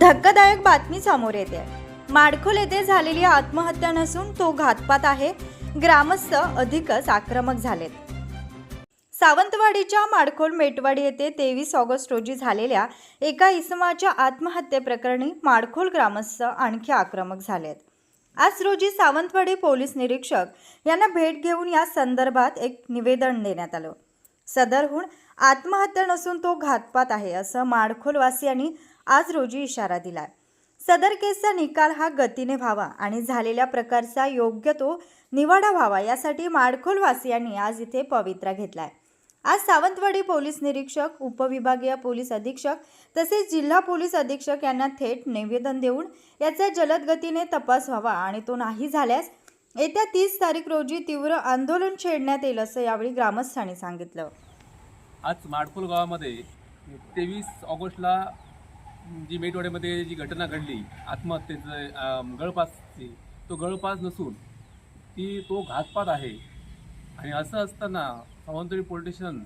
धक्कादायक बातमी समोर येते. माडखोल येथे झालेली आत्महत्या नसून तो घातपात आहे. ग्रामस्थ अधिकच आक्रमक झालेत. सावंतवाडीच्या माडखोल मेटवाडी येथे तेवीस ऑगस्ट रोजी झालेल्या एका इसमाच्या आत्महत्येप्रकरणी माडखोल ग्रामस्थ आणखी आक्रमक झालेत. आज रोजी सावंतवाडी पोलीस निरीक्षक यांना भेट घेऊन या संदर्भात एक निवेदन देण्यात आलं. सदरहून आत्महत्या नसून तो घातपात आहे असं माडखोलवासियांनी आज रोजी इशारा दिलाय. सदर केसचा निकाल हा गतीने व्हावा आणि झालेल्या प्रकारचा योग्य तो निवाडा व्हावा यासाठी माडखोलवासियांनी आज इथे पवित्रा घेतलाय. आज सावंतवाडी पोलीस निरीक्षक उपविभागीय पोलीस अधीक्षक तसेच जिल्हा पोलीस अधीक्षक यांना थेट निवेदन देऊन याचा जलद गतीने तपास व्हावा आणि तो नाही झाल्यास येत्या तीस तारीख रोजी तीव्र आंदोलन छेडण्यात येईल असं यावेळी ग्रामस्थांनी सांगितलं. आज माडखोल गावामध्ये तेवीस ऑगस्टला जी मेटवाड्यामध्ये जी घटना घडली आत्महत्येचं गळपासची तो गळपास नसून ती तो घातपात आहे. आणि असं असताना सावंतवाडी पोलीस स्टेशन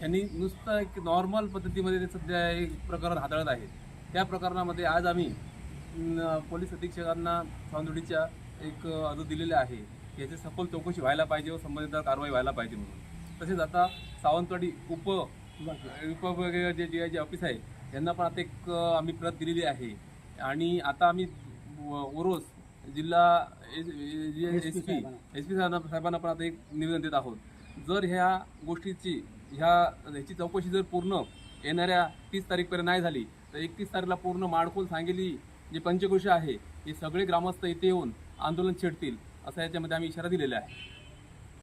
यांनी नुसतं एक नॉर्मल पद्धतीमध्ये ते सध्या एक प्रकरण हाताळत आहे. त्या प्रकरणामध्ये आज आम्ही पोलीस अधीक्षकांना सावंतवाडीच्या एक अर्ज दिलेला आहे. याची सखोल चौकशी व्हायला पाहिजे व संबंधित कारवाई व्हायला पाहिजे म्हणून. तसेच आता सावंतवाडी उप उपविभागीय जे जे जे ऑफिस आहे यांना पण आता एक आम्ही प्रत दिलेली आहे. आणि आता आम्ही ओरोस जिल्हा एस पी एस पी साहेबांना पण आता एक निवेदन देत आहोत. जर ह्या गोष्टीची ह्या ह्याची चौकशी जर पूर्ण येणाऱ्या तीस तारीखपर्यंत नाही झाली तर एकतीस तारीखला पूर्ण माडखोल सांगेली जे पंचकृषी आहे हे सगळे ग्रामस्थ इथे येऊन आंदोलन छेडतील असा याच्यामध्ये आम्ही इशारा दिलेला आहे.